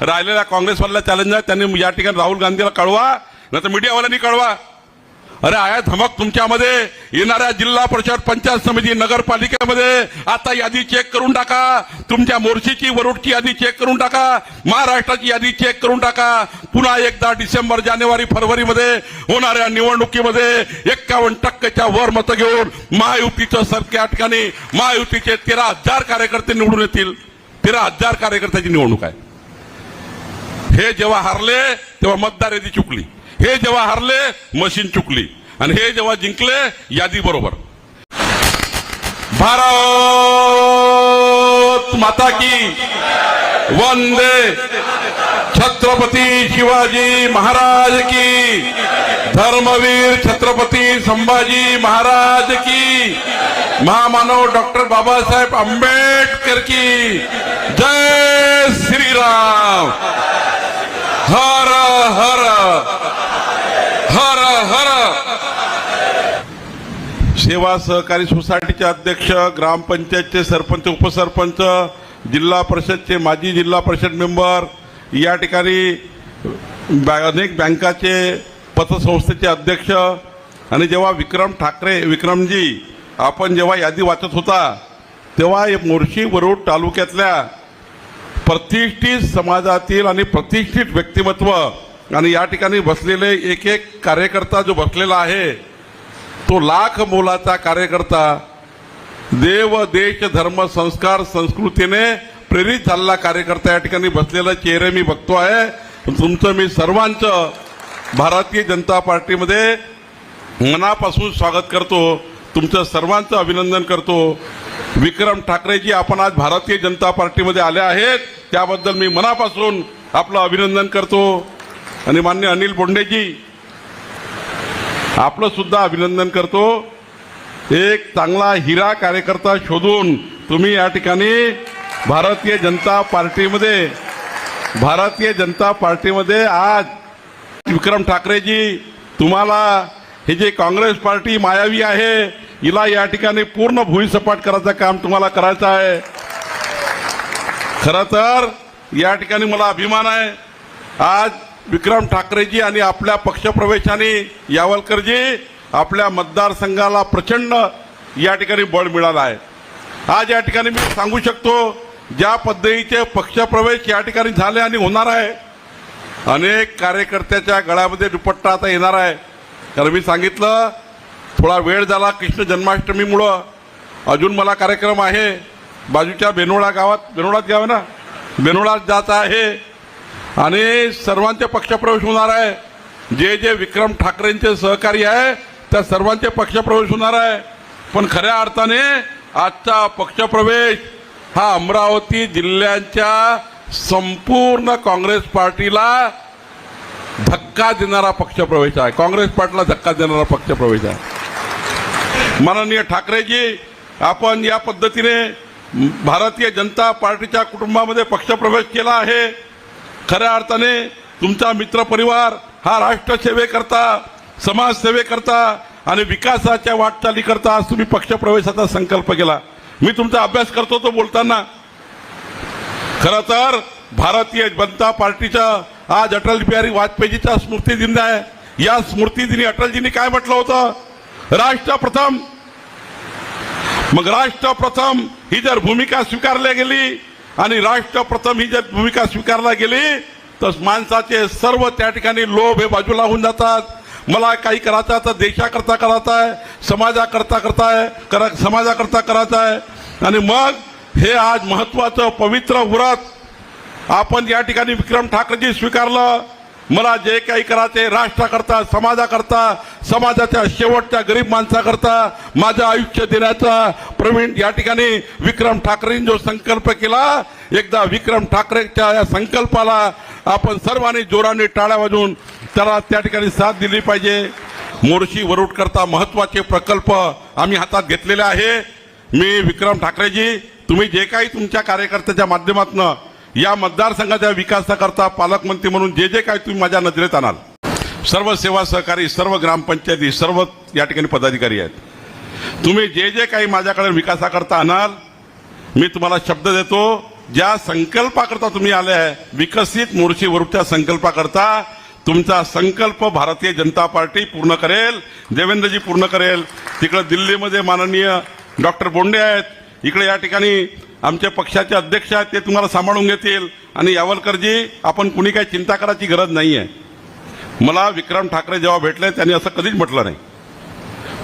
राहिलेल्या काँग्रेसवाल्याला चॅलेंज आहे त्यांनी या ठिकाणी राहुल गांधीला कळवा नाही तर मीडियावाल्यांनी कळवा. अरे आया धमक तुमच्यामध्ये. येणाऱ्या जिल्हा परिषद पंचायत समिती नगरपालिकेमध्ये आता यादी चेक करून टाका. तुमच्या मोर्शीची वरुडची यादी चेक करून टाका. महाराष्ट्राची यादी चेक करून टाका. पुन्हा एकदा डिसेंबर जानेवारी फरवरीमध्ये होणाऱ्या निवडणुकीमध्ये एक्कावन्न टक्केच्या वर मतं घेऊन महायुतीचं सरकार ठिकाणी महायुतीचे तेरा हजार कार्यकर्ते निवडून येतील. तेरा हजार कार्यकर्त्याची निवडणूक आहे. हे जेव्हा हारले तेव्हा मतदार यादी चुकली. हे जेव्हा हारले मशीन चुकली. आणि हे जेव्हा जिंकले यादी बरोबर. भारत माता की वंदे. छत्रपती शिवाजी महाराज की. धर्मवीर छत्रपती संभाजी महाराज की. महामानव डॉक्टर बाबासाहेब आंबेडकर की जय श्रीराम हर हर हर हर सेवा सहकारी सोसायटीचे अध्यक्ष ग्रामपंचायतचे सरपंच उपसरपंच जिल्हा परिषदचे माजी जिल्हा परिषद मेंबर या ठिकाणी बॅ- अनेक बँकाचे पतसंस्थेचे अध्यक्ष आणि जेव्हा विक्रम ठाकरे विक्रमजी आपण जेव्हा यादी वाचत होता तेव्हा हे मोर्शी वरुड तालुक्यातल्या प्रतिष्ठित समाजातील आणि प्रतिष्ठित व्यक्तिमत्व आणि या ठिकाणी बसलेले एक एक कार्यकर्ता जो बसलेला आहे तो लाख मोलाचा कार्यकर्ता देव देश धर्म संस्कार संस्कृतीने प्रेरित झालेला कार्यकर्ता या ठिकाणी बसलेला चेहरे मी बघतो आहे तुमचं मी सर्वांचं भारतीय जनता पार्टीमध्ये मनापासून स्वागत करतो. तुमचं सर्वांचं अभिनंदन करतो. विक्रम ठाकरेजी आपण आज भारतीय जनता पार्टीमध्ये आले आहेत. त्याबद्दल मी मनापासून आपलं अभिनंदन करतो. आणि मान्य अनिल बोंडेजी आपलं सुद्धा अभिनंदन करतो. एक चांगला हिरा कार्यकर्ता शोधून तुम्ही या ठिकाणी भारतीय जनता पार्टीमध्ये भारतीय जनता पार्टीमध्ये आज विक्रम ठाकरेजी तुम्हाला हे जे काँग्रेस पार्टी मायावी आहे हिला या ठिकाणी पूर्ण भुईसपाट करायचं काम तुम्हाला करायचं आहे. खरं तर या ठिकाणी मला अभिमान आहे. आज विक्रम ठाकरेजी आणि आपल्या पक्षप्रवेशाने यावलकरजी आपल्या मतदारसंघाला प्रचंड या ठिकाणी बळ मिळालं आहे. आज या ठिकाणी मी सांगू शकतो ज्या पद्धतीचे पक्षप्रवेश या ठिकाणी झाले आणि होणार आहे अनेक कार्यकर्त्याच्या गळ्यामध्ये दुपट्टा आता येणार आहे. कारण मी सांगितलं थोडा वेळ झाला कृष्ण जन्माष्टमीमुळं. अजून मला कार्यक्रम आहे. बाजूच्या बेनोळा गावात बेनोळात गाव ना? बेनोळात जायचं आहे. आणि सर्वांचे पक्षप्रवेश होणार आहे. जे जे विक्रम ठाकरेंचे सहकारी आहे त्या सर्वांचे पक्षप्रवेश होणार आहे. पण खऱ्या अर्थाने आजचा पक्षप्रवेश हा अमरावती जिल्ह्यांच्या संपूर्ण काँग्रेस पार्टीला धक्का देणारा पक्षप्रवेश आहे. काँग्रेस पार्टीला धक्का देणारा पक्षप्रवेश आहे. माननीय ठाकरेजी आपण या पद्धतीने भारतीय जनता पार्टीच्या कुटुंबामध्ये पक्षप्रवेश केला आहे. खऱ्या अर्थाने तुमचा मित्रपरिवार हा राष्ट्रसेवेकरता समाजसेवेकरता आणि विकासाच्या वाटचालीकरता आज तुम्ही पक्षप्रवेशाचा संकल्प केला. मी तुमचा अभ्यास करतो तो बोलताना खरं तर भारतीय जनता पार्टीचा आज अटल बिहारी वाजपेयीचा स्मृती दिन आहे. या स्मृतिदिनी अटलजींनी काय म्हटलं होतं? राष्ट्र प्रथम मग राष्ट्र प्रथम ही जर भूमिका स्वीकारली गेली आणि राष्ट्र प्रथम ही जर भूमिका स्वीकारला गेली तर माणसाचे सर्व त्या ठिकाणी लोभ हे बाजूला होऊन जातात. मला काही करायचं आहे तर देशाकरता करायचं आहे समाजाकरता करता आहे करा समाजाकरता करायचं आहे. आणि मग हे आज महत्वाचं पवित्र व्रत आपण या ठिकाणी विक्रम ठाकरेजी स्वीकारलं. मला जे काही करायचे राष्ट्राकरता समाजाकरता समाजाच्या शेवटच्या गरीब माणसाकरता माझं आयुष्य देण्याचा प्रवीण या ठिकाणी विक्रम ठाकरेंनी जो संकल्प केला एकदा विक्रम ठाकरेच्या या संकल्पाला आपण सर्वांनी जोराने टाळ्या वाजून त्याला त्या ठिकाणी साथ दिली पाहिजे. मोर्शी वरुडकरता महत्त्वाचे प्रकल्प आम्ही हातात घेतलेले आहे. मी विक्रम ठाकरेजी तुम्ही जे काही तुमच्या कार्यकर्त्याच्या माध्यमातून या मतदारसंघाच्या विकासाकरता पालकमंत्री म्हणून जे जे काही तुम्ही माझ्या नजरेत आणाल. सर्व सेवा सहकारी सर्व ग्रामपंचायती सर्व या ठिकाणी पदाधिकारी आहेत. तुम्ही जे जे काही माझ्याकडे विकासाकरता आणाल मी तुम्हाला शब्द देतो ज्या संकल्पाकरता तुम्ही आले आहे विकसित मोर्ची वरूडच्या संकल्पाकरता तुमचा संकल्प भारतीय जनता पार्टी पूर्ण करेल देवेंद्रजी पूर्ण करेल. तिकडे दिल्लीमध्ये माननीय डॉक्टर बोंडे आहेत इकडे या ठिकाणी आमच्या पक्षाचे अध्यक्ष आहेत ते तुम्हाला सांभाळून घेतील. आणि यावलकरजी आपण कुणी काही चिंता करायची गरज नाही आहे मला विक्रम ठाकरे जेव्हा भेटले त्यांनी असं कधीच म्हटलं नाही.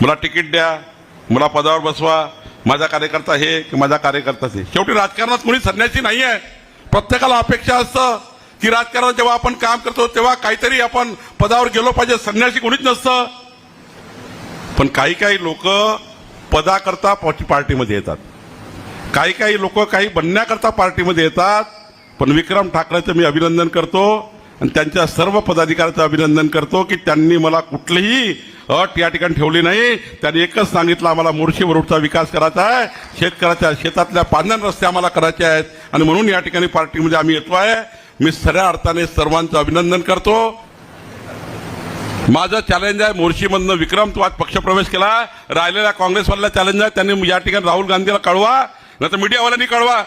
मला तिकीट द्या मला पदावर बसवा माझा कार्यकर्ता हे की माझा कार्यकर्ता ते. शेवटी राजकारणात कोणी संन्यासी नाही आहे प्रत्येकाला अपेक्षा असतं की राजकारणात जेव्हा आपण काम करतो तेव्हा काहीतरी आपण पदावर गेलो पाहिजे संन्यासी कोणीच नसतं. पण काही काही लोक पदाकरता पार्टीमध्ये येतात. काही काही लोक काही बनण्याकरता पार्टीमध्ये येतात पण विक्रम ठाकरेचं मी अभिनंदन करतो आणि त्यांच्या सर्व पदाधिकाऱ्याचं अभिनंदन करतो की त्यांनी मला कुठलीही अट या ठिकाणी ठेवली नाही. त्यांनी एकच सांगितलं आम्हाला मोर्शी वरुडचा विकास करायचा आहे शेतकऱ्याच्या शेतातल्या पांढण रस्ते आम्हाला करायचे आहेत आणि म्हणून या ठिकाणी पार्टीमध्ये आम्ही येतो आहे. मी खऱ्या अर्थाने सर्वांचं अभिनंदन करतो. माझं चॅलेंज आहे मोर्शीमधनं विक्रम तू आज पक्षप्रवेश केला. राहिलेल्या काँग्रेसवाल्याला चॅलेंज आहे त्यांनी या ठिकाणी राहुल गांधीला कळवा. नाही तर मीडियावाल्यांनी कळवा.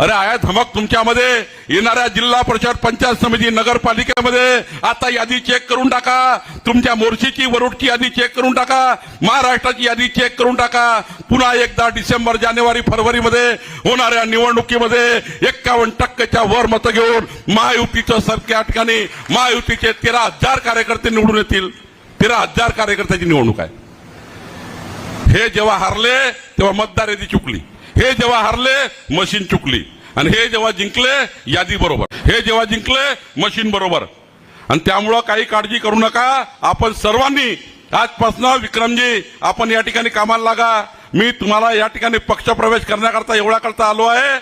अरे आया धमक तुमच्यामध्ये. येणाऱ्या जिल्हा परिषद पंचायत समिती नगरपालिकेमध्ये आता यादी चेक करून टाका. तुमच्या मोर्शीची वरुडची यादी चेक करून टाका. महाराष्ट्राची यादी चेक करून टाका. पुन्हा एकदा डिसेंबर जानेवारी फरवरीमध्ये होणाऱ्या निवडणुकीमध्ये एक्कावन्न टक्केच्या वर मतं घेऊन महायुतीचं सरकार या ठिकाणी महायुतीचे तेरा हजार कार्यकर्ते निवडून येतील. तेरा हजार कार्यकर्त्याची निवडणूक आहे. हे जेव्हा हारले तेव्हा मतदार यादी चुकली. हे जेव्हा हरले मशीन चुकली. आणि हे जेव्हा जिंकले यादी बरोबर. हे जेव्हा जिंकले मशीन बरोबर. आणि त्यामुळं काही काळजी करू नका. आपण सर्वांनी आजपासून विक्रमजी आपण या ठिकाणी कामाला लागा. मी तुम्हाला या ठिकाणी पक्षप्रवेश करण्याकरता एवढा करता आलो आहे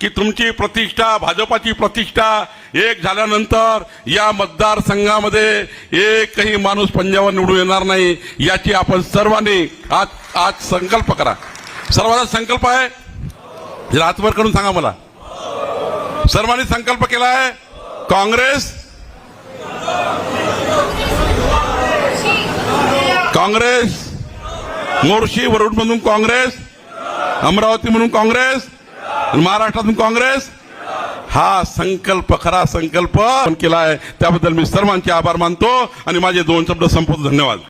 की तुमची प्रतिष्ठा भाजपाची प्रतिष्ठा एक झाल्यानंतर या मतदारसंघामध्ये एकही माणूस पंजाबवर निवडून येणार नाही याची आपण सर्वांनी आज आज संकल्प करा. सर्वांचा संकल्प आहे जरा हातवर करून सांगा मला. सर्वांनी संकल्प केला आहे काँग्रेस. काँग्रेस. मोर्शी वरुडमधून काँग्रेस. अमरावती म्हणून काँग्रेस महाराष्ट्रातून काँग्रेस. हा संकल्प खरा संकल्प केला आहे त्याबद्दल मी सर्वांचे आभार मानतो. आणि माझे दोन शब्द संपवतो. धन्यवाद.